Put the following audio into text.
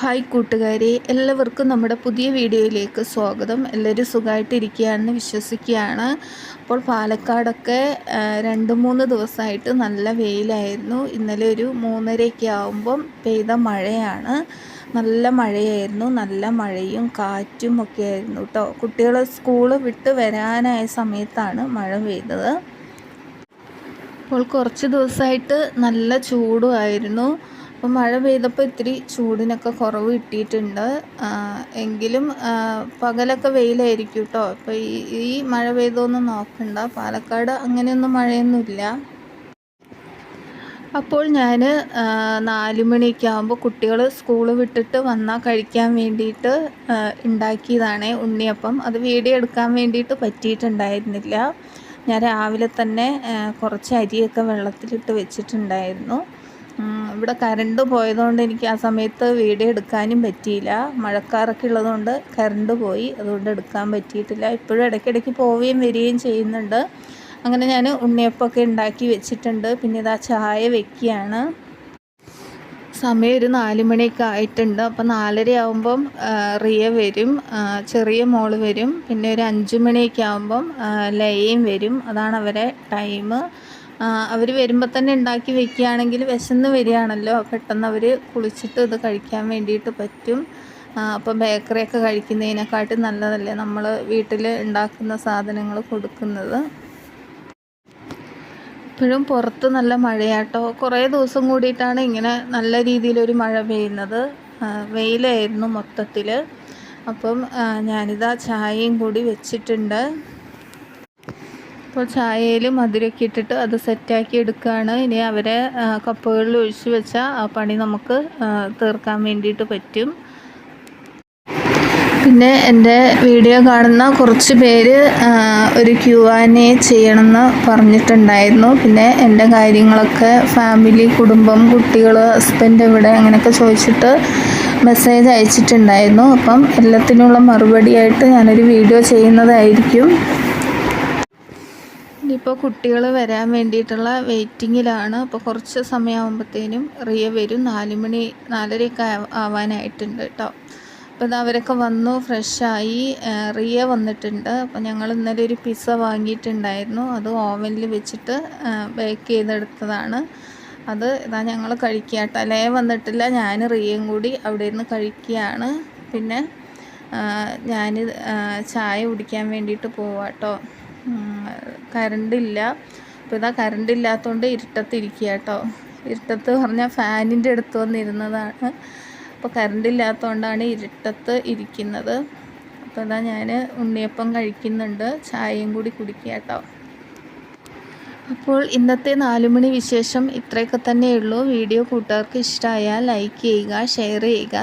Hi കൂട്ടുകാരെ എല്ലാവർക്കും നമ്മുടെ പുതിയ വീഡിയോയിലേക്ക് സ്വാഗതം. എല്ലാവരും സുഖമായിട്ടിരിക്കുകയാണെന്ന് വിശ്വസിക്കുകയാണ്. അപ്പോൾ പാലക്കാടൊക്കെ രണ്ട് മൂന്ന് ദിവസമായിട്ട് നല്ല വെയിലായിരുന്നു. ഇന്നലെ ഒരു മൂന്നരയൊക്കെ ആകുമ്പം പെയ്ത മഴയാണ്. നല്ല മഴയായിരുന്നു. നല്ല മഴയും കാറ്റും ഒക്കെ ആയിരുന്നു കേട്ടോ കുട്ടികൾ സ്കൂൾ വിട്ട് വരാനായ സമയത്താണ് മഴ പെയ്തത്. അപ്പോൾ കുറച്ച് ദിവസമായിട്ട് നല്ല ചൂടുമായിരുന്നു അപ്പോൾ മഴ പെയ്തപ്പോൾ ഇത്തിരി ചൂടിനൊക്കെ കുറവ് കിട്ടിയിട്ടുണ്ട്. എങ്കിലും പകലൊക്കെ വെയിലായിരിക്കും കേട്ടോ അപ്പോൾ ഈ ഈ മഴ പെയ്തൊന്നും നോക്കണ്ട. പാലക്കാട് അങ്ങനെയൊന്നും മഴയൊന്നുമില്ല. അപ്പോൾ ഞാൻ നാല് മണിയൊക്കെ ആകുമ്പോൾ കുട്ടികൾ സ്കൂൾ വിട്ടിട്ട് വന്നാൽ കഴിക്കാൻ വേണ്ടിയിട്ട് ഉണ്ടാക്കിയതാണ് ഉണ്ണിയപ്പം. അത് വീഡിയോ എടുക്കാൻ വേണ്ടിയിട്ട് പറ്റിയിട്ടുണ്ടായിരുന്നില്ല. ഞാൻ രാവിലെ തന്നെ കുറച്ച് അരിയൊക്കെ വെള്ളത്തിലിട്ട് വെച്ചിട്ടുണ്ടായിരുന്നു. ഇവിടെ കരണ്ട് പോയതുകൊണ്ട് എനിക്ക് ആ സമയത്ത് വീഡിയോ എടുക്കാനും പറ്റിയില്ല. മഴക്കാറൊക്കെ ഉള്ളതുകൊണ്ട് കരണ്ട് പോയി. അതുകൊണ്ട് എടുക്കാൻ പറ്റിയിട്ടില്ല. ഇപ്പോഴും ഇടയ്ക്കിടയ്ക്ക് പോവുകയും വരികയും ചെയ്യുന്നുണ്ട്. അങ്ങനെ ഞാൻ ഉണ്ണിയപ്പമൊക്കെ ഉണ്ടാക്കി വെച്ചിട്ടുണ്ട്. പിന്നെ ഇതാ ചായ വെക്കുകയാണ്. സമയം ഒരു നാല് മണിയൊക്കെ ആയിട്ടുണ്ട്. അപ്പോൾ നാലര ആകുമ്പം റിയ വരും. ചെറിയ മോൾ വരും. പിന്നെ ഒരു അഞ്ച് മണിയൊക്കെ ആകുമ്പം ലയയും വരും. അതാണ് അവരെ ടൈം അവർ വരുമ്പോൾ തന്നെ ഉണ്ടാക്കി വെക്കുകയാണെങ്കിൽ വിശന്ന് വരികയാണല്ലോ. പെട്ടെന്ന് അവർ കുളിച്ചിട്ട് ഇത് കഴിക്കാൻ വേണ്ടിയിട്ട് പറ്റും. അപ്പം അപ്പോൾ ബേക്കറിയൊക്കെ കഴിക്കുന്നതിനെക്കാട്ടും നല്ലതല്ലേ നമ്മൾ വീട്ടിൽ ഉണ്ടാക്കുന്ന സാധനങ്ങൾ കൊടുക്കുന്നത്. ഇപ്പോഴും പുറത്ത് നല്ല മഴയാട്ടോ. കുറേ ദിവസം കൂടിയിട്ടാണ് ഇങ്ങനെ നല്ല രീതിയിലൊരു മഴ പെയ്യുന്നത്. വെയിലായിരുന്നു മൊത്തത്തിൽ അപ്പം ഞാനിതാ ചായയും കൂടി വെച്ചിട്ടുണ്ട്. അപ്പോൾ ചായയിൽ മധുരമൊക്കെ ഇട്ടിട്ട് അത് സെറ്റാക്കി എടുക്കുകയാണ്. ഇനി അവരെ കപ്പുകളിൽ ഒഴിച്ച് വെച്ചാൽ ആ പണി നമുക്ക് തീർക്കാൻ വേണ്ടിയിട്ട് പറ്റും. പിന്നെ എന്റെ വീഡിയോ കാണുന്ന കുറച്ച് പേര് ഒരു ക്യു ആൻ എ ചെയ്യണമെന്ന് പറഞ്ഞിട്ടുണ്ടായിരുന്നു. പിന്നെ എന്റെ കാര്യങ്ങളൊക്കെ ഫാമിലി കുടുംബം കുട്ടികൾ ഹസ്ബൻഡ് എവിടെ അങ്ങനെയൊക്കെ ചോദിച്ചിട്ട് മെസ്സേജ് അയച്ചിട്ടുണ്ടായിരുന്നു. അപ്പം എല്ലാത്തിനുള്ള മറുപടിയായിട്ട് ഞാനൊരു വീഡിയോ ചെയ്യുന്നതായിരിക്കും. ഇനിയിപ്പോൾ കുട്ടികൾ വരാൻ വേണ്ടിയിട്ടുള്ള വെയിറ്റിങ്ങിലാണ്. അപ്പോൾ കുറച്ച് സമയമാകുമ്പോഴത്തേനും റിയ വരും. നാല് മണി നാലരയൊക്കെ ആവ- ആവാനായിട്ടുണ്ട് കേട്ടോ അപ്പോൾ അവരൊക്കെ വന്നു ഫ്രഷായി. റിയ വന്നിട്ടുണ്ട്. അപ്പോൾ ഞങ്ങൾ ഇന്നലെ ഒരു പിസ്സ വാങ്ങിയിട്ടുണ്ടായിരുന്നു. അത് ഓവനിൽ വെച്ചിട്ട് ബേക്ക് ചെയ്തെടുത്തതാണ്. അത് ഇതാ ഞങ്ങൾ കഴിക്കുക കേട്ടോ ലേ വന്നിട്ടില്ല. ഞാൻ റിയയും കൂടി അവിടെ നിന്ന് കഴിക്കുകയാണ്. പിന്നെ ഞാൻ ചായ കുടിക്കാൻ വേണ്ടിയിട്ട് പോവാട്ടോ. കറണ്ട് ഇല്ല അപ്പോൾ ഇതാ കറണ്ട് ഇല്ലാത്തതുകൊണ്ട് ഇരുട്ടത്തിരിക്കുക കേട്ടോ ഇരുട്ടത്ത് പറഞ്ഞാൽ ഫാനിന്റെ അടുത്ത് വന്നിരുന്നതാണ്. അപ്പോൾ കറണ്ട് ഇല്ലാത്തതുകൊണ്ടാണ് ഇരുട്ടത്ത് ഇരിക്കുന്നത്. അപ്പോൾ ഇതാ ഞാൻ ഉണ്ണിയപ്പം കഴിക്കുന്നുണ്ട്. ചായയും കൂടി കുടിക്കുക കേട്ടോ അപ്പോൾ ഇന്നത്തെ നാലുമണി വിശേഷം ഇത്രയൊക്കെ തന്നെയുള്ളൂ. വീഡിയോ കൂട്ടുകാർക്ക് ഇഷ്ടമായാൽ ലൈക്ക് ചെയ്യുക ഷെയർ ചെയ്യുക.